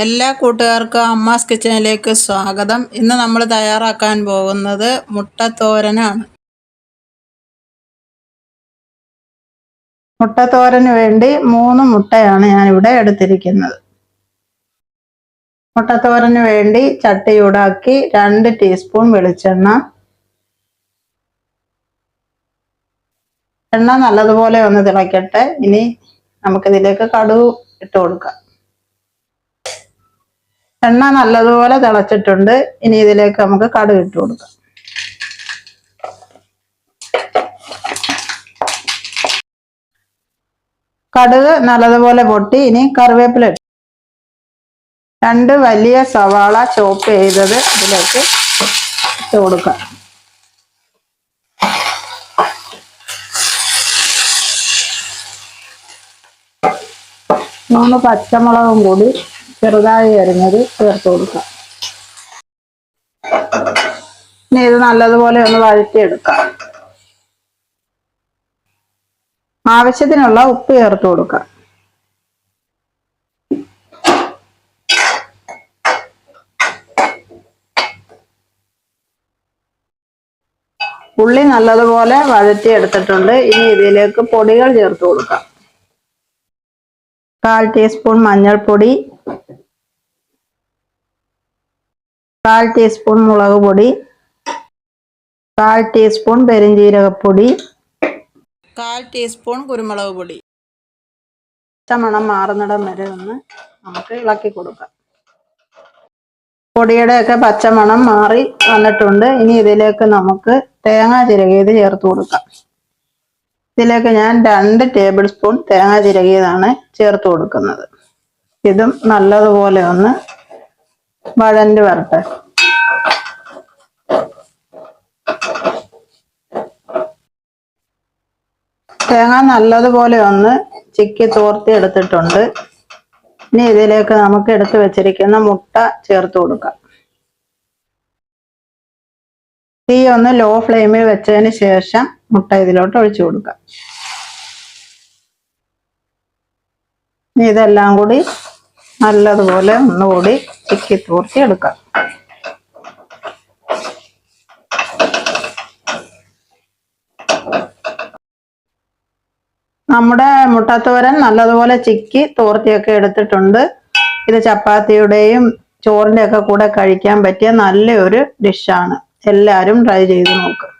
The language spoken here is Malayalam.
എല്ലാ കൂട്ടുകാർക്കും അമ്മാസ് കിച്ചണിലേക്ക് സ്വാഗതം. ഇന്ന് നമ്മൾ തയ്യാറാക്കാൻ പോകുന്നത് മുട്ടത്തോരനാണ് മുട്ടത്തോരന് വേണ്ടി മൂന്ന് മുട്ടയാണ് ഞാനിവിടെ എടുത്തിരിക്കുന്നത്. മുട്ടത്തോരന് വേണ്ടി ചട്ടി ചൂടാക്കി രണ്ട് ടീസ്പൂൺ വെളിച്ചെണ്ണ. എണ്ണ നല്ലതുപോലെ ഒന്ന് തിളയ്ക്കട്ടെ ഇനി നമുക്കിതിലേക്ക് കടുക് ഇട്ട് കൊടുക്കാം. എണ്ണ നല്ലതുപോലെ തിളച്ചിട്ടുണ്ട്. ഇനി ഇതിലേക്ക് നമുക്ക് കടുക് ഇട്ട് കൊടുക്കാം. കടുക് നല്ലതുപോലെ പൊട്ടി. ഇനി കറിവേപ്പില രണ്ട് വലിയ സവാള ചോപ്പ് ചെയ്തത് ഇതിലേക്ക് ഇട്ട് കൊടുക്കാം. മൂന്ന് പച്ചമുളകും കൂടി ചെറുതായി അരിഞ്ഞത് ചേർത്ത് കൊടുക്കാം. ഇനി ഇത് നല്ലതുപോലെ ഒന്ന് വഴറ്റിയെടുക്കാം. ആവശ്യത്തിനുള്ള ഉപ്പ് ചേർത്ത് കൊടുക്കാം. ഉള്ളി നല്ലതുപോലെ വഴറ്റിയെടുത്തിട്ടുണ്ട്. ഇനി ഇതിലേക്ക് പൊടികൾ ചേർത്ത് കൊടുക്കാം. കാൽ ടീസ്പൂൺ മഞ്ഞൾപ്പൊടി കാൽ ടീസ്പൂൺ മുളക് പൊടി കാൽ ടീസ്പൂൺ പെരിഞ്ജീരകപ്പൊടി കാൽ ടീസ്പൂൺ കുരുമുളക് പൊടി. മണം മാറുന്നിടം വരെ ഒന്ന് നമുക്ക് ഇളക്കി കൊടുക്കാം. പൊടിയുടെയൊക്കെ പച്ചമണം മാറി വന്നിട്ടുണ്ട്. ഇനി ഇതിലേക്ക് നമുക്ക് തേങ്ങ ചിരകിയത് ചേർത്ത് കൊടുക്കാം. ഇതിലേക്ക് ഞാൻ രണ്ട് ടേബിൾ സ്പൂൺ തേങ്ങ ചിരകിയതാണ് ചേർത്ത് കൊടുക്കുന്നത്. ഇതും നല്ലതുപോലെ ഒന്ന് വഴണ്ട് വരട്ടെ. തേങ്ങ നല്ലതുപോലെ ഒന്ന് ചിക്കി തോർത്തി എടുത്തിട്ടുണ്ട്. ഇനി ഇതിലേക്ക് നമുക്ക് എടുത്തു വെച്ചിരിക്കുന്ന മുട്ട ചേർത്ത് കൊടുക്കാം. തീ ഒന്ന് ലോ ഫ്ലെയിമിൽ വെച്ചതിന് ശേഷം മുട്ട ഇതിലോട്ട് ഒഴിച്ചു കൊടുക്കാം. ഇതെല്ലാം കൂടി നല്ലതുപോലെ ഒന്നുകൂടി ചിക്കി തൂർത്തി എടുക്കാം നമ്മുടെ മുട്ടത്തോരൻ നല്ലതുപോലെ ചിക്കി തോർത്തിയൊക്കെ എടുത്തിട്ടുണ്ട്. ഇത് ചപ്പാത്തിയുടെയും ചോറിന്റെയൊക്കെ കൂടെ കഴിക്കാൻ പറ്റിയ നല്ലൊരു ഡിഷാണ്. എല്ലാവരും ട്രൈ ചെയ്ത് നോക്കുക